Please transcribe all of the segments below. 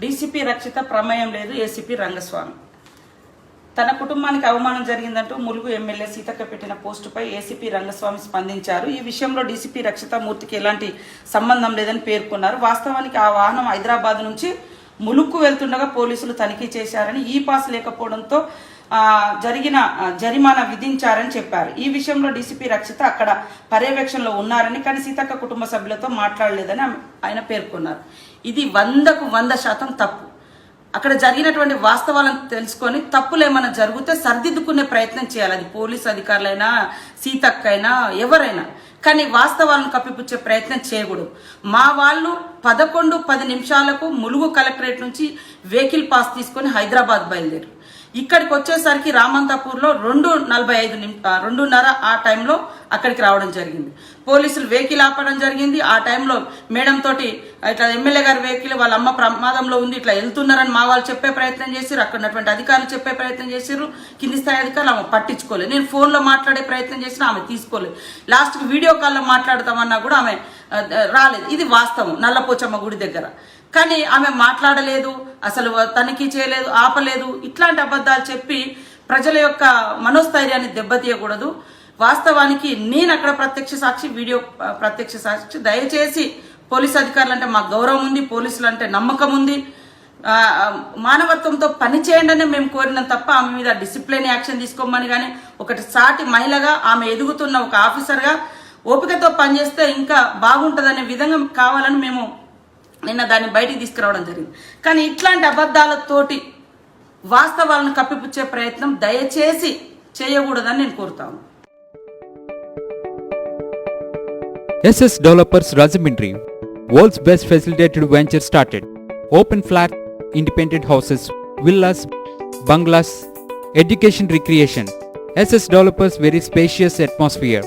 DCP రక్షిత ప్రమేయం లేదు ACP Rangaswamy. తన కుటుంబానికి అవమానం జరిగిందంటూ ములుగు ఎమ్మెల్యే సీతక్క పెట్టిన పోస్టుపై ఏసీపీ రంగస్వామి స్పందించారు. ఈ విషయంలో డీసీపీ రక్షిత మూర్తికి ఎలాంటి సంబంధం లేదని పేర్కొన్నారు. వాస్తవానికి ఆ వాహనం హైదరాబాద్ నుంచి ములుక్కు వెళ్తుండగా పోలీసులు తనిఖీ చేశారని ఈ పాస్ లేకపోవడంతో జరిగిన జరిమానా విధించారని చెప్పారు. ఈ విషయంలో డీసీపీ రక్షిత అక్కడ పర్యవేక్షణలో ఉన్నారని కానీ సీతక్క కుటుంబ సభ్యులతో మాట్లాడలేదని ఆయన పేర్కొన్నారు. ఇది వందకు వంద శాతం తప్పు. అక్కడ జరిగినటువంటి వాస్తవాలను తెలుసుకొని తప్పులు ఏమైనా జరిగితే సరిదిద్దుకునే ప్రయత్నం చేయాలి. అది పోలీస్ అధికారులైనా సీతక్కైనా ఎవరైనా. కానీ వాస్తవాలను కప్పిపుచ్చే ప్రయత్నం చేయకూడదు. మా వాళ్ళు పదకొండు పది నిమిషాలకు ములుగు కలెక్టరేట్ నుంచి వెహికల్ పాస్ తీసుకొని హైదరాబాద్ బయలుదేరు ఇక్కడికి వచ్చేసరికి రామంతాపూర్లో రెండు నలభై ఐదు నిమి రెండున్నర ఆ టైంలో అక్కడికి రావడం జరిగింది. పోలీసులు వెహికల్ ఆపడం జరిగింది. ఆ టైంలో మేడం తోటి ఇట్లా ఎమ్మెల్యే గారి వెహికల్ వాళ్ళ అమ్మ ప్రమాదంలో ఉంది ఇట్లా వెళ్తున్నారని మా వాళ్ళు చెప్పే ప్రయత్నం చేశారు అక్కడ ఉన్నటువంటి అధికారులు చెప్పే ప్రయత్నం చేశారు కింది స్థాయి అధికారులు ఆమె పట్టించుకోలేదు. నేను ఫోన్లో మాట్లాడే ప్రయత్నం చేసినా ఆమె తీసుకోలేదు. లాస్ట్కి వీడియో కాల్లో మాట్లాడతామన్నా కూడా ఆమె రాలేదు. ఇది వాస్తవం. నల్లపోచమ్మ గుడి దగ్గర. కానీ ఆమె మాట్లాడలేదు అసలు తనిఖీ చేయలేదు ఆపలేదు. ఇట్లాంటి అబద్ధాలు చెప్పి ప్రజల యొక్క మనోస్థైర్యాన్ని దెబ్బతీయకూడదు. వాస్తవానికి నేను అక్కడ ప్రత్యక్ష సాక్షి వీడియో ప్రత్యక్ష సాక్షి. దయచేసి పోలీస్ అధికారులు అంటే మాకు గౌరవం ఉంది పోలీసులు అంటే నమ్మకం ఉంది. మానవత్వంతో పని చేయండి మేము కోరినాం తప్ప ఆమె మీద డిసిప్లిన్ యాక్షన్ తీసుకోమని కానీ ఒకటి సాటి మహిళగా ఆమె ఎదుగుతున్న ఒక ఆఫీసర్గా ఓపికతో పనిచేస్తే ఇంకా బాగుంటుంది విధంగా కావాలని మేము నిన్న దాన్ని బయటికి తీసుకురావడం జరిగింది. కానీ ఇట్లాంటి అబద్దాలతోటి వాస్తవాలను కప్పిపుచ్చే ప్రయత్నం దయచేసి చేయకూడదని నేను కోరుతాను SS developers Rajahmundry worlds best facilitated venture started. Open flat independent houses villas bungalows education recreation. SS developers very spacious atmosphere.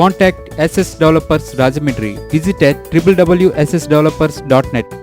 Contact SS Developers Rajamindri. Visit at www.ssdevelopers.net.